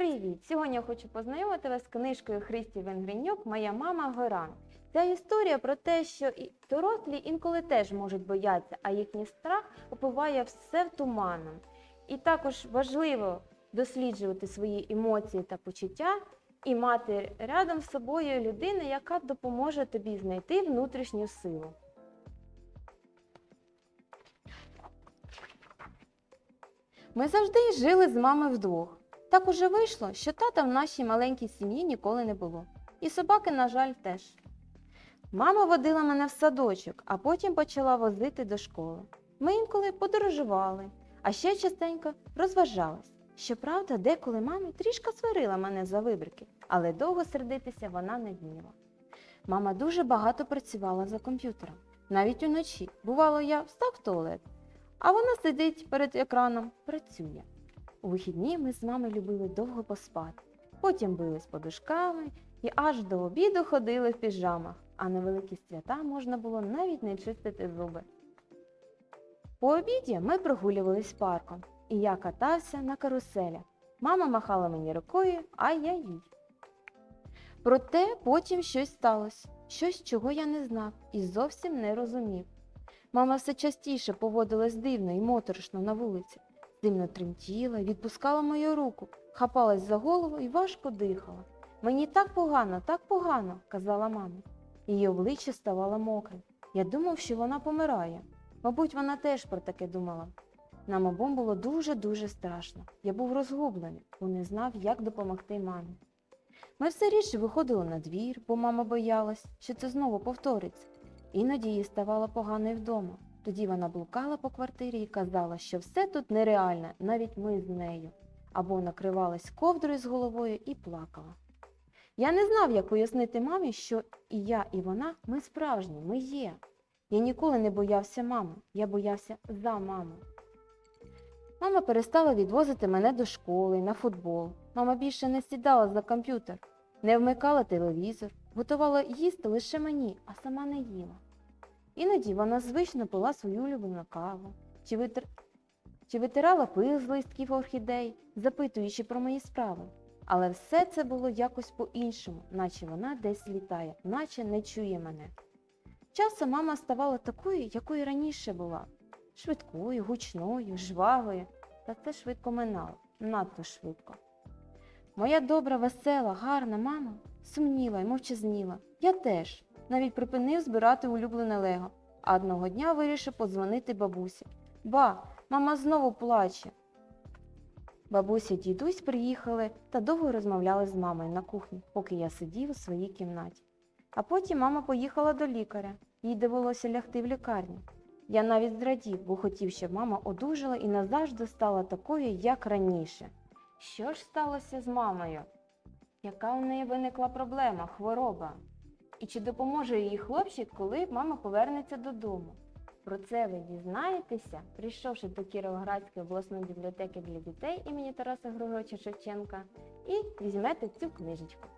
Привіт! Сьогодні я хочу познайомити вас з книжкою Христі Венгренюк Моя мама Горан. Ця історія про те, що і дорослі інколи теж можуть боятися, а їхній страх опиває все в туманом. І також важливо досліджувати свої емоції та почуття і мати рядом з собою людину, яка допоможе тобі знайти внутрішню силу. Ми завжди жили з мамою вдвох. Так уже вийшло, що тата в нашій маленькій сім'ї ніколи не було. І собаки, на жаль, теж. Мама водила мене в садочок, а потім почала возити до школи. Ми інколи подорожували, а ще частенько розважались. Щоправда, деколи мама трішки сварила мене за вибрики, але довго сердитися вона не вміла. Мама дуже багато працювала за комп'ютером. Навіть уночі. Бувало, я встав в туалет, а вона сидить перед екраном, працює. У вихідні ми з мамою любили довго поспати. Потім били з подушками і аж до обіду ходили в піжамах, а на великі свята можна було навіть не чистити зуби. По обіді ми прогулювались парком, і я катався на каруселях. Мама махала мені рукою, а я їй. Проте потім щось сталося, щось, чого я не знав і зовсім не розумів. Мама все частіше поводилась дивно і моторошно на вулиці. Дивно тремтіла, відпускала мою руку, хапалась за голову і важко дихала. Мені так погано, так погано, казала мама. Її обличчя ставало мокрим. Я думав, що вона помирає. Мабуть, вона теж про таке думала. Нам обом було дуже-дуже страшно. Я був розгублений, бо не знав, як допомогти мамі. Ми все рідше виходили на двір, бо мама боялась, що це знову повториться. Іноді їй ставало погано і вдома. Тоді вона блукала по квартирі і казала, що все тут нереальне, навіть ми з нею, або накривалась ковдрою з головою і плакала. Я не знав, як пояснити мамі, що і я, і вона ми справжні, ми є. Я ніколи не боявся мами, я боявся за маму. Мама перестала відвозити мене до школи, на футбол. Мама більше не сідала за комп'ютер, не вмикала телевізор, готувала їсти лише мені, а сама не їла. Іноді вона звично пила свою улюблену каву, чи, витир... чи витирала пил з листків орхідей, запитуючи про мої справи. Але все це було якось по-іншому, наче вона десь літає, наче не чує мене. Часом мама ставала такою, якою раніше була швидкою, гучною, жвавою, та це швидко минало, надто швидко. Моя добра, весела, гарна мама сумніла й мовчазніла. Я теж навіть припинив збирати улюблене лего, а одного дня вирішив подзвонити бабусі. Ба, мама знову плаче. Бабуся й дідусь приїхали та довго розмовляли з мамою на кухні, поки я сидів у своїй кімнаті. А потім мама поїхала до лікаря, їй довелося лягти в лікарню. Я навіть зрадів, бо хотів, щоб мама одужала і назавжди стала такою, як раніше. Що ж сталося з мамою? Яка у неї виникла проблема, хвороба? І чи допоможе їй хлопчик, коли мама повернеться додому? Про це ви дізнаєтеся, прийшовши до Кіровоградської обласної бібліотеки для дітей імені Тараса Григоровича Шевченка, і візьмете цю книжечку.